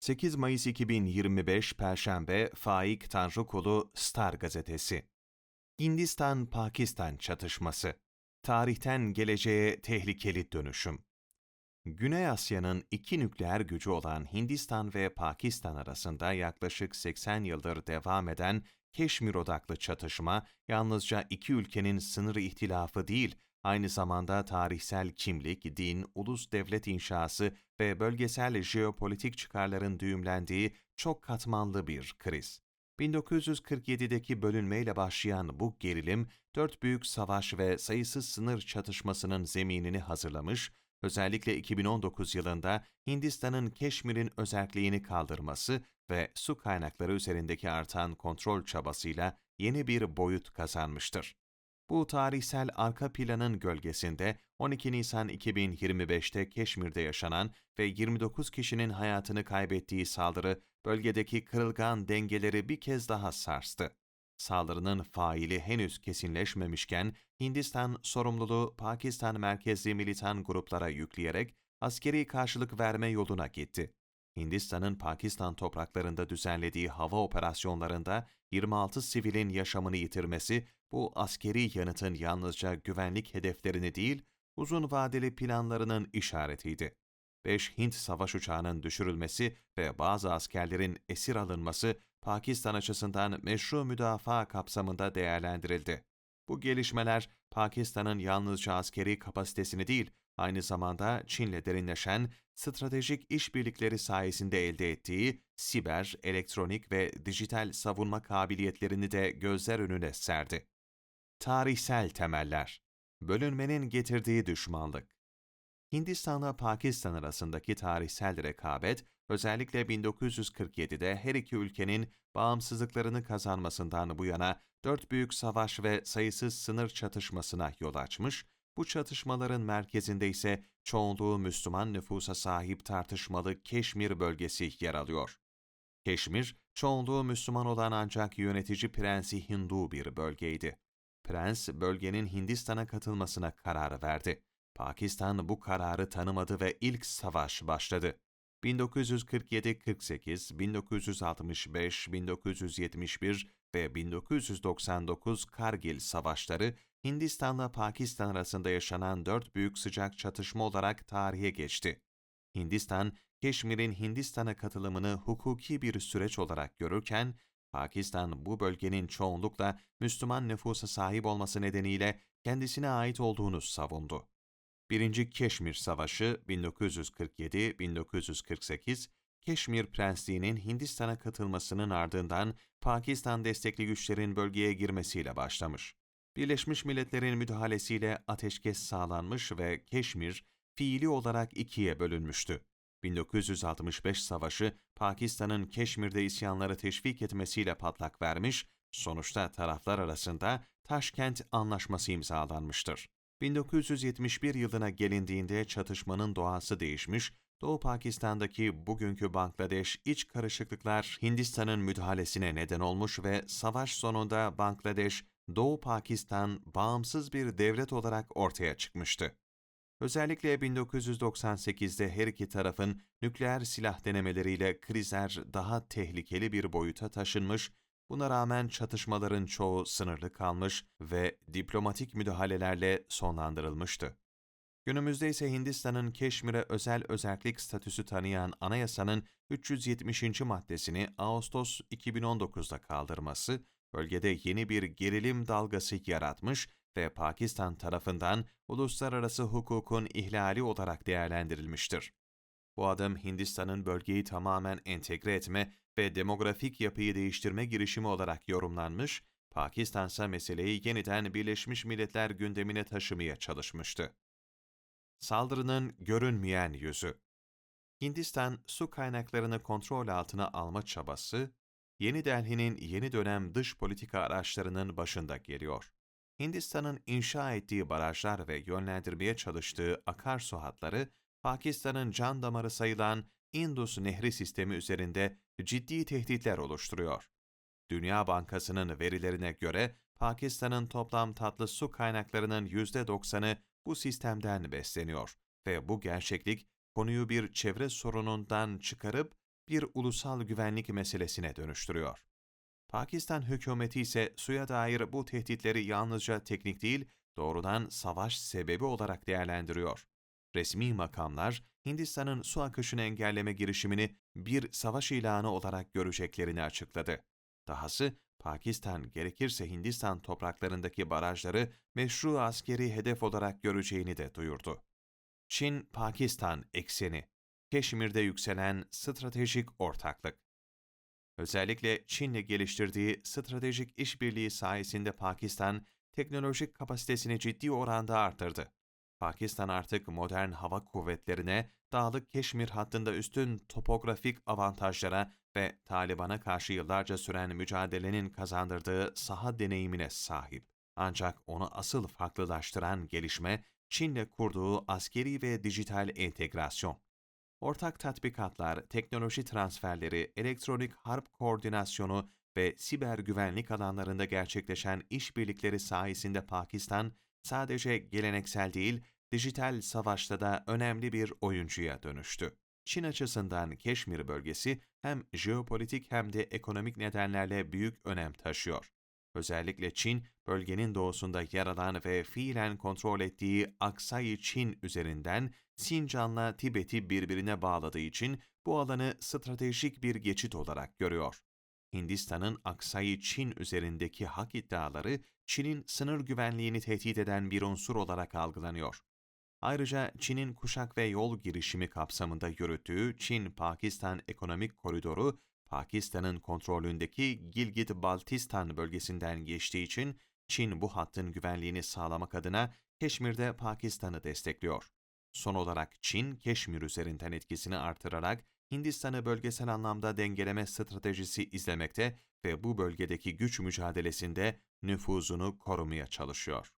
8 Mayıs 2025 Perşembe Faik Tanrıkulu Star Gazetesi. Hindistan-Pakistan çatışması. Tarihten geleceğe tehlikeli dönüşüm. Güney Asya'nın iki nükleer gücü olan Hindistan ve Pakistan arasında yaklaşık 80 yıldır devam eden Keşmir odaklı çatışma yalnızca iki ülkenin sınır ihtilafı değil, aynı zamanda tarihsel kimlik, din, ulus devlet inşası ve bölgesel jeopolitik çıkarların düğümlendiği çok katmanlı bir kriz. 1947'deki bölünmeyle başlayan bu gerilim, dört büyük savaş ve sayısız sınır çatışmasının zeminini hazırlamış, özellikle 2019 yılında Hindistan'ın Keşmir'in özelliğini kaldırması ve su kaynakları üzerindeki artan kontrol çabasıyla yeni bir boyut kazanmıştır. Bu tarihsel arka planın gölgesinde 12 Nisan 2025'te Keşmir'de yaşanan ve 29 kişinin hayatını kaybettiği saldırı bölgedeki kırılgan dengeleri bir kez daha sarstı. Saldırının faili henüz kesinleşmemişken Hindistan sorumluluğu Pakistan merkezli militan gruplara yükleyerek askeri karşılık verme yoluna gitti. Hindistan'ın Pakistan topraklarında düzenlediği hava operasyonlarında 26 sivilin yaşamını yitirmesi bu askeri yanıtın yalnızca güvenlik hedeflerini değil, uzun vadeli planlarının işaretiydi. 5 Hint savaş uçağının düşürülmesi ve bazı askerlerin esir alınması Pakistan açısından meşru müdafaa kapsamında değerlendirildi. Bu gelişmeler Pakistan'ın yalnızca askeri kapasitesini değil, aynı zamanda Çin'le derinleşen stratejik işbirlikleri sayesinde elde ettiği siber, elektronik ve dijital savunma kabiliyetlerini de gözler önüne serdi. Tarihsel temeller Bölünmenin getirdiği düşmanlık Hindistan'la Pakistan arasındaki tarihsel rekabet, özellikle 1947'de her iki ülkenin bağımsızlıklarını kazanmasından bu yana dört büyük savaş ve sayısız sınır çatışmasına yol açmış, bu çatışmaların merkezinde ise çoğunluğu Müslüman nüfusa sahip tartışmalı Keşmir bölgesi yer alıyor. Keşmir, çoğunluğu Müslüman olan ancak yönetici prensi Hindu bir bölgeydi. Prens, bölgenin Hindistan'a katılmasına karar verdi. Pakistan bu kararı tanımadı ve ilk savaş başladı. 1947-48, 1965, 1971 ve 1999 Kargil savaşları Hindistan'la Pakistan arasında yaşanan dört büyük sıcak çatışma olarak tarihe geçti. Hindistan, Keşmir'in Hindistan'a katılımını hukuki bir süreç olarak görürken, Pakistan bu bölgenin çoğunlukla Müslüman nüfusa sahip olması nedeniyle kendisine ait olduğunu savundu. Birinci Keşmir Savaşı 1947-1948, Keşmir Prensliği'nin Hindistan'a katılmasının ardından Pakistan destekli güçlerin bölgeye girmesiyle başlamış. Birleşmiş Milletler'in müdahalesiyle ateşkes sağlanmış ve Keşmir fiili olarak ikiye bölünmüştü. 1965 Savaşı, Pakistan'ın Keşmir'de isyanları teşvik etmesiyle patlak vermiş, sonuçta taraflar arasında Taşkent Anlaşması imzalanmıştır. 1971 yılına gelindiğinde çatışmanın doğası değişmiş, Doğu Pakistan'daki bugünkü Bangladeş iç karışıklıklar Hindistan'ın müdahalesine neden olmuş ve savaş sonunda Bangladeş, Doğu Pakistan bağımsız bir devlet olarak ortaya çıkmıştı. Özellikle 1998'de her iki tarafın nükleer silah denemeleriyle krizler daha tehlikeli bir boyuta taşınmış, buna rağmen çatışmaların çoğu sınırlı kalmış ve diplomatik müdahalelerle sonlandırılmıştı. Günümüzde ise Hindistan'ın Keşmir'e özel özellik statüsü tanıyan anayasanın 370. maddesini Ağustos 2019'da kaldırması, bölgede yeni bir gerilim dalgası yaratmış ve Pakistan tarafından uluslararası hukukun ihlali olarak değerlendirilmiştir. Bu adım Hindistan'ın bölgeyi tamamen entegre etme ve demografik yapıyı değiştirme girişimi olarak yorumlanmış, Pakistan meseleyi yeniden Birleşmiş Milletler gündemine taşımaya çalışmıştı. Saldırının görünmeyen yüzü Hindistan, su kaynaklarını kontrol altına alma çabası, Yeni Delhi'nin yeni dönem dış politika araçlarının başında geliyor. Hindistan'ın inşa ettiği barajlar ve yönlendirmeye çalıştığı akarsu hatları, Pakistan'ın can damarı sayılan Indus Nehri sistemi üzerinde ciddi tehditler oluşturuyor. Dünya Bankası'nın verilerine göre Pakistan'ın toplam tatlı su kaynaklarının %90'ı bu sistemden besleniyor ve bu gerçeklik konuyu bir çevre sorunundan çıkarıp bir ulusal güvenlik meselesine dönüştürüyor. Pakistan hükümeti ise suya dair bu tehditleri yalnızca teknik değil, doğrudan savaş sebebi olarak değerlendiriyor. Resmi makamlar, Hindistan'ın su akışını engelleme girişimini bir savaş ilanı olarak göreceklerini açıkladı. Dahası, Pakistan gerekirse Hindistan topraklarındaki barajları meşru askeri hedef olarak göreceğini de duyurdu. Çin-Pakistan ekseni, Keşmir'de yükselen stratejik ortaklık. Özellikle Çin'le geliştirdiği stratejik işbirliği sayesinde Pakistan, teknolojik kapasitesini ciddi oranda arttırdı. Pakistan artık modern hava kuvvetlerine, dağlık Keşmir hattında üstün topografik avantajlara ve Taliban'a karşı yıllarca süren mücadelenin kazandırdığı saha deneyimine sahip. Ancak onu asıl farklılaştıran gelişme, Çin'le kurduğu askeri ve dijital entegrasyon. Ortak tatbikatlar, teknoloji transferleri, elektronik harp koordinasyonu ve siber güvenlik alanlarında gerçekleşen işbirlikleri sayesinde Pakistan, sadece geleneksel değil, dijital savaşta da önemli bir oyuncuya dönüştü. Çin açısından Keşmir bölgesi hem jeopolitik hem de ekonomik nedenlerle büyük önem taşıyor. Özellikle Çin, bölgenin doğusunda yer alan ve fiilen kontrol ettiği Aksai Çin üzerinden Sincan'la Tibet'i birbirine bağladığı için bu alanı stratejik bir geçit olarak görüyor. Hindistan'ın Aksai Çin üzerindeki hak iddiaları Çin'in sınır güvenliğini tehdit eden bir unsur olarak algılanıyor. Ayrıca Çin'in kuşak ve yol girişimi kapsamında yürüttüğü Çin-Pakistan ekonomik koridoru, Pakistan'ın kontrolündeki Gilgit-Baltistan bölgesinden geçtiği için Çin bu hattın güvenliğini sağlamak adına Keşmir'de Pakistan'ı destekliyor. Son olarak Çin, Keşmir üzerinden etkisini artırarak Hindistan'ı bölgesel anlamda dengeleme stratejisi izlemekte ve bu bölgedeki güç mücadelesinde nüfuzunu korumaya çalışıyor.